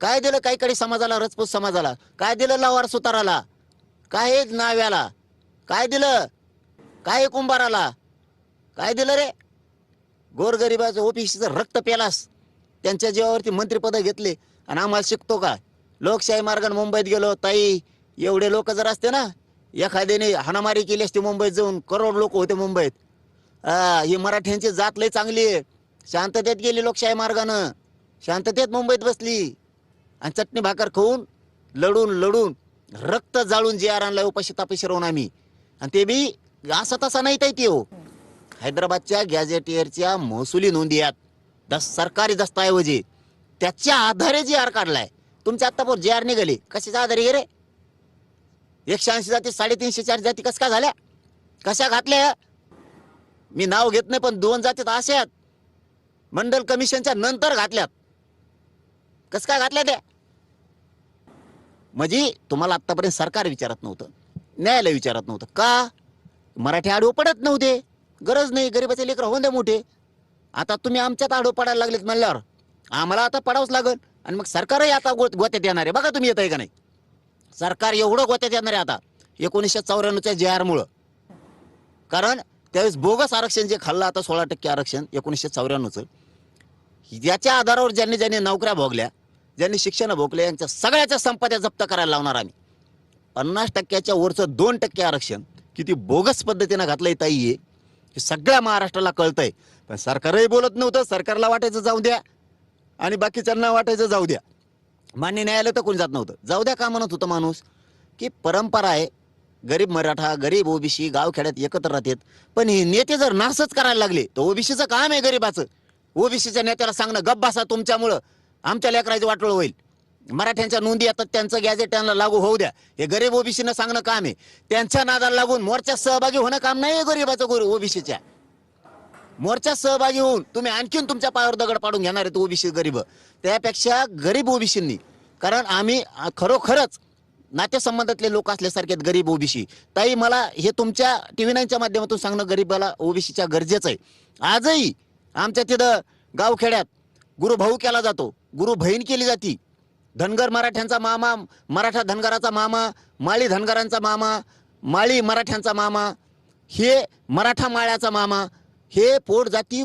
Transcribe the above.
काय दिलं काही कडे समाजाला रजपूत समाजाला? काय दिलं लवार सुताराला? काय नाव्याला? काय दिलं? काय कुंभाराला? काय दिलं रे? गोरगरिबाचं ओबीसीचं रक्त पेलास त्यांच्या जीवावरती मंत्रिपद घेतले. आणि आम्हाला शिकतो का? लोकशाही मार्गाने मुंबईत गेलो ताई एवढे लोक जर असते ना एखाद्याने हाणामारी केली असते मुंबईत जाऊन करोड लोक होते मुंबईत. ही मराठ्यांची जात लय चांगली आहे. शांततेत गेली लोकशाही मार्गानं. शांततेत मुंबईत बसली. आणि चटणी भाकर खाऊन लढून लढून रक्त जाळून जे आर आणलाय उपाशी तापाशी राहून आम्ही. आणि ते बी असा तसा नाही ताई ते हो. हैदराबादच्या गॅझेटियरच्या महसुली नोंदी आहेत दस सरकारी दस्तऐवजी त्याच्या आधारे जी आर काढलाय. तुमच्या आत्तापूर जे आर निघाली. कशाच्या आधारे गे रे? एकशे ऐंशी जाती साडेतीनशे चार जाती कस काय झाल्या? कशा घातल्या? मी नाव घेत नाही पण दोन जातीत अशा आहेत मंडल कमिशनच्या नंतर घातल्यात. कस काय घातल्या त्या म्हणजे तुम्हाला आतापर्यंत सरकार विचारत नव्हतं न्यायालय विचारत नव्हतं. का? मराठी आडव पडत नव्हते. गरज नाही गरीबाचे लेकर होऊन द्या मोठे. आता तुम्ही आमच्यात आडव पडायला लागलेत म्हणल्यावर आम्हाला आता पडावंच लागल. आणि मग सरकारही आता गो- गोत्यात येणार आहे. बघा तुम्ही येत आहे का नाही? सरकार एवढं गोत्यात येणार आहे आता. एकोणीसशे चौऱ्याण्णवच्या जे आरमुळं. कारण त्यावेळेस बोगस आरक्षण जे खाल्लं आता सोळा टक्के आरक्षण एकोणीसशे चौऱ्याण्णवचं. याच्या आधारावर ज्यांनी ज्यांनी नोकऱ्या भोगल्या ज्यांनी शिक्षण भोगले यांच्या सगळ्याच्या संपत्त्या जप्त करायला लावणार आम्ही. पन्नास टक्क्याच्या वरचं दोन टक्के आरक्षण किती बोगस पद्धतीनं घातलंय ताई आहे हे सगळ्या महाराष्ट्राला कळतंय. पण सरकारही बोलत नव्हतं सरकारला वाटायचं जाऊ द्या आणि बाकीच्यांना वाटायचं जाऊ द्या. मान्य न्यायालय तर कोणी जात नव्हतं. जाऊ द्या का म्हणत होतं माणूस? की परंपरा आहे गरीब मराठा गरीब ओबीसी गावखेड्यात एकत्र राहतात. पण हे नेते जर नासच करायला लागले तर ओबीसीचं काम आहे गरीबाचं. ओबीसीच्या नेत्याला सांगणं गप बसा तुमच्यामुळं. आमच्या लेकराची वाटोळ होईल. मराठ्यांच्या नोंदी येतात त्यांचं गॅजेट त्यांना लागू होऊ द्या. हे गरीब ओबीसीनं सांगणं काम आहे. त्यांच्या नादाला लागून मोर्चात सहभागी होणं काम नाही गरीबाचं ओबीसीच्या. मोर्चात सहभागी होऊन तुम्ही आणखीन तुमच्या पायावर दगड पाडून घेणार आहेत ओबीसी गरीब. त्यापेक्षा गरीब ओबीसींनी कारण आम्ही खरोखरच नातेसंबंधातले लोक असल्यासारखे आहेत गरीब ओबीसी. ताई मला हे तुमच्या टी व्ही नाईनच्या माध्यमातून सांगणं गरीबाला ओबीसीच्या गरजेचं आहे. आजही आमच्या तिथं गावखेड्यात गुरुभाऊ केला जातो. गुरु बहीण केली जाती. धनगर मराठ्यांचा मामा मराठा धनगराचा मामा माळी धनगरांचा मामा माळी मराठ्यांचा मामा हे मराठा माळ्याचा मामा हे पोट जाती